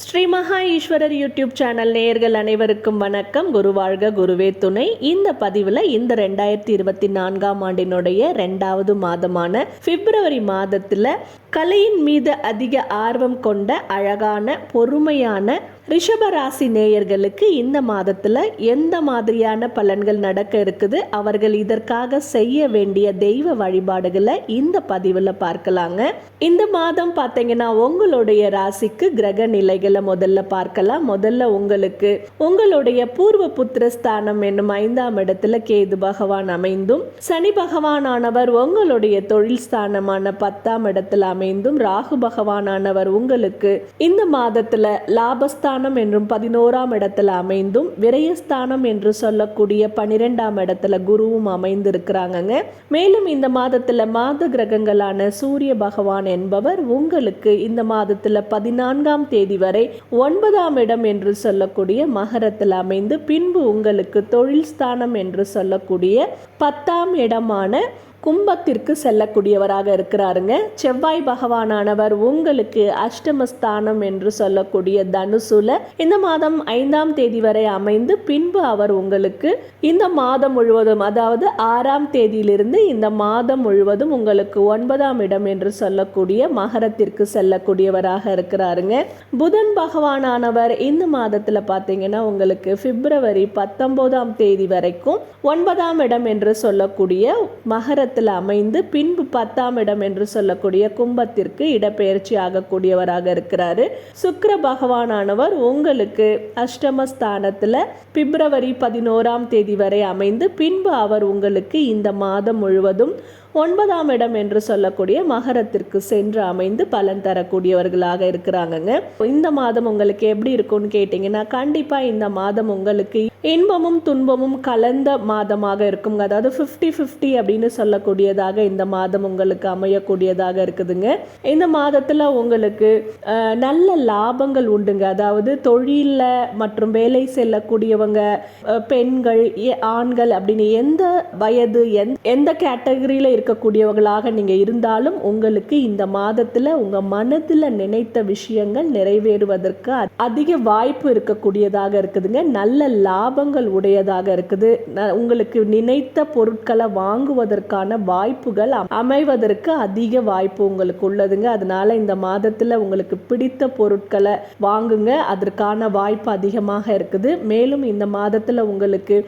ஸ்ரீ மகா Eswarar YouTube channel நேயர்கள் அனைவருக்கும் வணக்கம். குரு வாழ்க குருவே துணை. இந்த பதிவில் இந்த ரெண்டாயிரத்தி இருபத்தி நான்காம் ஆண்டினுடைய ரெண்டாவது மாதமான பிப்ரவரி மாதத்தில் கலையின் மீது அதிக ஆர்வம் கொண்ட அழகான பொறுமையான ரிஷபராசி நேயர்களுக்கு இந்த மாதத்தில் எந்த மாதிரியான பலன்கள் நடக்க இருக்குது? அவர்கள் இதற்காக செய்ய வேண்டிய தெய்வ வழிபாடுகளை இந்த பதிவில் பார்க்கலாங்க. இந்த மாதம் பார்த்தீங்கன்னா உங்களுடைய ராசிக்கு கிரக நிலைகளை முதல்ல பார்க்கலாம். முதல்ல உங்களுக்கு உங்களுடைய பூர்வ புத்திர ஸ்தானம் என்னும் ஐந்தாம் இடத்துல கேது பகவான் அமைந்தும் சனி பகவானானவர் உங்களுடைய தொழில் ஸ்தானமான பத்தாம் இடத்துல அமைந்தும் ராகு பகவானானவர் உங்களுக்கு இந்த மாதத்துல லாபஸ்தானம் என்றும் பதினோராம் இடத்துல அமைந்தும் விரயஸ்தானம் என்று சொல்லக்கூடிய பனிரெண்டாம் இடத்துல குருவும் அமைந்திருக்கிறாங்கங்க. மேலும் இந்த மாதத்துல மாத கிரகங்களான சூரிய பகவான் என்பவர் உங்களுக்கு இந்த மாதத்துல பதினான்காம் தேதி வரை ஒன்பதாம் இடம் என்று சொல்லக்கூடிய மகரத்தில் அமைந்து பின்பு உங்களுக்கு தொழில் ஸ்தானம் என்று சொல்லக்கூடிய பத்தாம் இடமான கும்பத்திற்கு செல்லக்கூடியவராக இருக்கிறாருங்க. செவ்வாய் பகவானானவர் உங்களுக்கு அஷ்டமஸ்தானம் என்று சொல்லக்கூடிய தனுசுல இந்த மாதம் ஐந்தாம் தேதி வரை அமைந்து பின்பு அவர் உங்களுக்கு இந்த மாதம் முழுவதும் அதாவது ஆறாம் தேதியிலிருந்து இந்த மாதம் முழுவதும் உங்களுக்கு ஒன்பதாம் இடம் என்று சொல்லக்கூடிய மகரத்திற்கு செல்லக்கூடியவராக இருக்கிறாருங்க. புதன் பகவானானவர் இந்த மாதத்துல பார்த்தீங்கன்னா உங்களுக்கு பிப்ரவரி பத்தொன்பதாம் தேதி வரைக்கும் ஒன்பதாம் இடம் என்று சொல்லக்கூடிய இடத்தில் அமைந்து பின்பு பத்தாம் இடம் என்று சொல்லக்கூடிய கும்பத்திற்கு இடப்பெயர்ச்சி ஆகக்கூடியவராக இருக்கிறாரு. சுக்கர பகவானானவர் உங்களுக்கு அஷ்டமஸ்தானத்தில் பிப்ரவரி பதினோராம் தேதி வரை அமைந்து பின்பு அவர் உங்களுக்கு இந்த மாதம் முழுவதும் ஒன்பதாம் இடம் என்று சொல்லக்கூடிய மகரத்திற்கு சென்று அமைந்து பலன் தரக்கூடியவர்களாக இருக்கிறாங்கங்க. இந்த மாதம் உங்களுக்கு எப்படி இருக்கும்னு கேட்டிங்கன்னா கண்டிப்பாக இந்த மாதம் உங்களுக்கு இன்பமும் துன்பமும் கலந்த மாதமாக இருக்கும் அதாவது ஃபிஃப்டி ஃபிஃப்டி அப்படின்னு சொல்லக்கூடியதாக இந்த மாதம் உங்களுக்கு அமையக்கூடியதாக இருக்குதுங்க. இந்த மாதத்தில் உங்களுக்கு நல்ல லாபங்கள் உண்டுங்க. அதாவது தொழிலில் மற்றும் வேலை செல்லக்கூடியவங்க பெண்கள் எ- ஆண்கள் அப்படின்னு எந்த வயது எந்த எந்த கேட்டகரியில் இருக்கக்கூடியவர்களாக நீங்கள் இருந்தாலும் உங்களுக்கு இந்த மாதத்தில் உங்கள் மனதில் நினைத்த விஷயங்கள் நிறைவேறுவதற்கு அதிக வாய்ப்பு இருக்கக்கூடியதாக இருக்குதுங்க. நல்ல லாபங்கள் உடையதாக இருக்குது. உங்களுக்கு நினைத்த பொருட்களை வாங்குவதற்கான வாய்ப்புகள் அமைவதற்கு அதிக வாய்ப்பு உங்களுக்கு உள்ளதுங்க. அதனால இந்த மாதத்தில் உங்களுக்கு பிடித்த பொருட்களை வாங்குங்க. அதற்கான வாய்ப்பு அதிகமாக இருக்குது. மேலும் இந்த மாதத்தில் உங்களுக்கு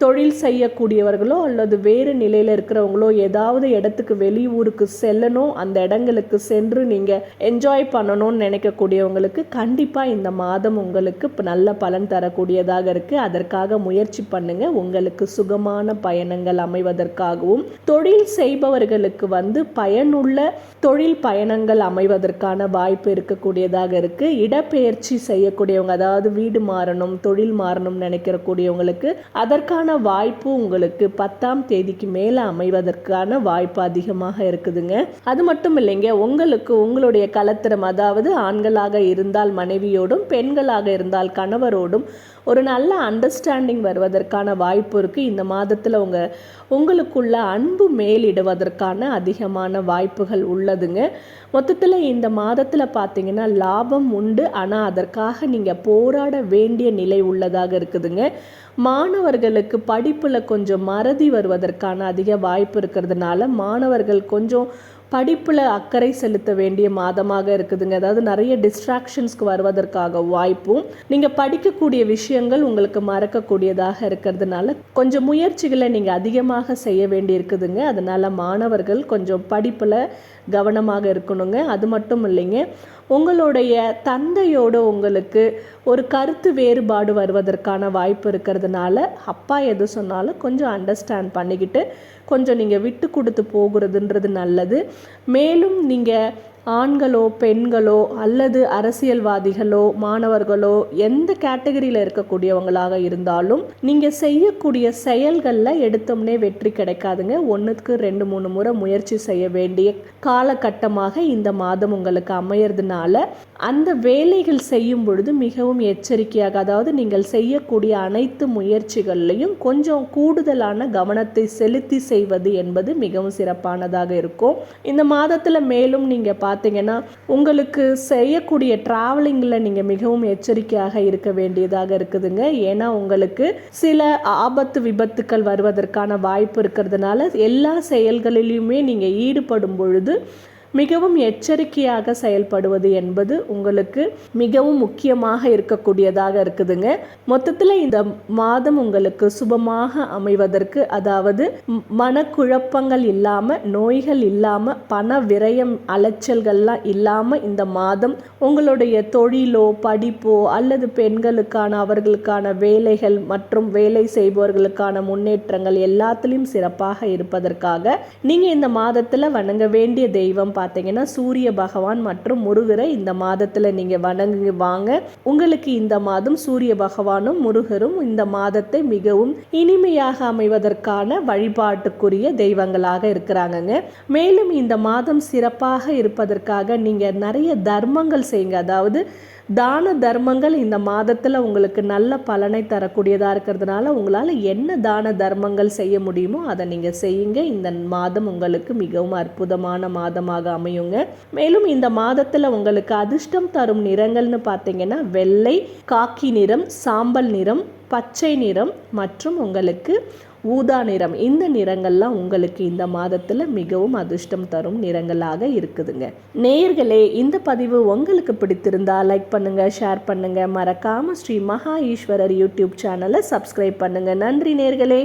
தொழில் செய்யக்கூடியவர்களோ அல்லது வேறு நிலையில் இருக்கிறவங்களோ ஏதாவது இடத்துக்கு வெளியூருக்கு செல்லணும் அந்த இடங்களுக்கு சென்று நீங்கள் என்ஜாய் பண்ணணும்னு நினைக்கக்கூடியவங்களுக்கு கண்டிப்பாக இந்த மாதம் உங்களுக்கு நல்ல பலன் தரக்கூடியதாக இருக்குது அதற்காக முயற்சி பண்ணுங்க. உங்களுக்கு சுகமான பயணங்கள் அமைவதற்காகவும் தொழில் செய்பவர்களுக்கு வந்து பயனுள்ள தொழில் பயணங்கள் அமைவதற்கான வாய்ப்பு இருக்கக்கூடியதாக இருக்குது இடப்பெயர்ச்சி செய்யக்கூடியவங்க அதாவது வீடு மாறணும் தொழில் மாறணும்னு நினைக்கிறக்கூடியவங்களுக்கு அதற்கான அதற்கான வாய்ப்பு உங்களுக்கு பத்தாம் தேதிக்கு மேலே அமைவதற்கான வாய்ப்பு அதிகமாக இருக்குதுங்க. அது மட்டும் இல்லைங்க உங்களுக்கு உங்களுடைய கலத்திரம் அதாவது ஆண்களாக இருந்தால் மனைவியோடும் பெண்களாக இருந்தால் கணவரோடும் ஒரு நல்ல அண்டர்ஸ்டாண்டிங் வருவதற்கான வாய்ப்பு இருக்குது இந்த மாதத்தில் உங்கள் உங்களுக்குள்ள அன்பு மேலிடுவதற்கான அதிகமான வாய்ப்புகள் உள்ளதுங்க. மொத்தத்தில் இந்த மாதத்தில் பார்த்தீங்கன்னா லாபம் உண்டு. ஆனால் அதற்காக நீங்கள் போராட வேண்டிய நிலை உள்ளதாக இருக்குதுங்க. மாணவர்களுக்கு படிப்பில் கொஞ்சம் மறதி வருவதற்கான அதிக வாய்ப்பு இருக்கிறதுனால மாணவர்கள் கொஞ்சம் படிப்பில் அக்கறை செலுத்த வேண்டிய மாதமாக இருக்குதுங்க. அதாவது நிறைய டிஸ்ட்ராக்ஷன்ஸ்க்கு வருவதற்காக வாய்ப்பும் நீங்கள் படிக்கக்கூடிய விஷயங்கள் உங்களுக்கு மறக்கக்கூடியதாக இருக்கிறதுனால கொஞ்சம் முயற்சிகளை நீங்கள் அதிகமாக செய்ய வேண்டி இருக்குதுங்க அதனால் மாணவர்கள் கொஞ்சம் படிப்பில் கவனமாக இருக்கணுங்க. அது மட்டும் இல்லைங்க உங்களுடைய தந்தையோட உங்களுக்கு ஒரு கருத்து வேறுபாடு வருவதற்கான வாய்ப்பு இருக்கிறதுனால அப்பா எது சொன்னாலும் கொஞ்சம் அண்டர்ஸ்டாண்ட் பண்ணிக்கிட்டு கொஞ்சம் நீங்கள் விட்டு கொடுத்து போகிறதுன்றது நல்லது. மேலும் நீங்கள் ஆண்களோ பெண்களோ அல்லது அரசியல்வாதிகளோ மாணவர்களோ எந்த கேட்டகரியில் இருக்கக்கூடியவங்களாக இருந்தாலும் நீங்கள் செய்யக்கூடிய செயல்களில் எடுத்தோம்னே வெற்றி கிடைக்காதுங்க. ஒன்றுக்கு ரெண்டு மூணு முறை முயற்சி செய்ய வேண்டிய காலகட்டமாக இந்த மாதம் உங்களுக்கு அமையறதுனால அந்த வேலைகள் செய்யும் பொழுது மிகவும் எச்சரிக்கையாக அதாவது நீங்கள் செய்யக்கூடிய அனைத்து முயற்சிகள்லையும் கொஞ்சம் கூடுதலான கவனத்தை செலுத்தி செய்வது என்பது மிகவும் சிறப்பானதாக இருக்கும். இந்த மாதத்தில் மேலும் நீங்கள் பார்த்தீங்கன்னா உங்களுக்கு செய்யக்கூடிய டிராவலிங்கில் நீங்கள் மிகவும் எச்சரிக்கையாக இருக்க வேண்டியதாக இருக்குதுங்க. ஏன்னா உங்களுக்கு சில ஆபத்து விபத்துக்கள் வருவதற்கான வாய்ப்பு இருக்கிறதுனால எல்லா செயல்களிலுமே நீங்கள் ஈடுபடும் பொழுது மிகவும் எச்சரிக்கையாக செயல்படுவது என்பது உங்களுக்கு மிகவும் முக்கியமாக இருக்கக்கூடியதாக இருக்குதுங்க. மொத்தத்தில் இந்த மாதம் உங்களுக்கு சுபமாக அமைவதற்கு அதாவது மனக்குழப்பங்கள் இல்லாமல் நோய்கள் இல்லாமல் பண விரயம் அலைச்சல்கள்லாம் இல்லாமல் இந்த மாதம் உங்களுடைய தொழிலோ படிப்போ அல்லது பெண்களுக்கான அவர்களுக்கான வேலைகள் மற்றும் வேலை செய்பவர்களுக்கான முன்னேற்றங்கள் எல்லாத்துலேயும் சிறப்பாக இருப்பதற்காக நீங்கள் இந்த மாதத்தில் வணங்க வேண்டிய தெய்வம் பார்த்தீங்கன்னா சூரிய பகவான் மற்றும் முருகரை இந்த மாதத்தில் நீங்கள் வணங்கி வாங்க. உங்களுக்கு இந்த மாதம் சூரிய பகவானும் முருகரும் இந்த மாதத்தை மிகவும் இனிமையாக அமைவதற்கான வழிபாட்டுக்குரிய தெய்வங்களாக இருக்கிறாங்கங்க. மேலும் இந்த மாதம் சிறப்பாக இருப்பதற்காக நீங்கள் நிறைய தர்மங்கள் செய்யுங்க. அதாவது தான தர்மங்கள் இந்த மாதத்தில் உங்களுக்கு நல்ல பலனை தரக்கூடியதாக இருக்கிறதுனால உங்களால் என்ன தான தர்மங்கள் செய்ய முடியுமோ அதை நீங்கள் செய்யுங்க. இந்த மாதம் உங்களுக்கு மிகவும் அற்புதமான மாதமாக அமையுங்க. மேலும் இந்த மாதத்தில் உங்களுக்கு அதிர்ஷ்டம் தரும் நிறங்கள்னு பார்த்தீங்கன்னா வெள்ளை காக்கி நிறம் சாம்பல் நிறம் பச்சை நிறம் மற்றும் உங்களுக்கு ஊதா நிறம். இந்த நிறங்கள்லாம் உங்களுக்கு இந்த மாதத்தில் மிகவும் அதிர்ஷ்டம் தரும் நிறங்களாக இருக்குதுங்க. நேயர்களே இந்த பதிவு உங்களுக்கு பிடித்திருந்தா லைக் பண்ணுங்கள் ஷேர் பண்ணுங்கள் மறக்காமல் ஸ்ரீ மகா ஈஸ்வரர் யூடியூப் சேனலை சப்ஸ்கிரைப் பண்ணுங்கள் நன்றி நேர்களே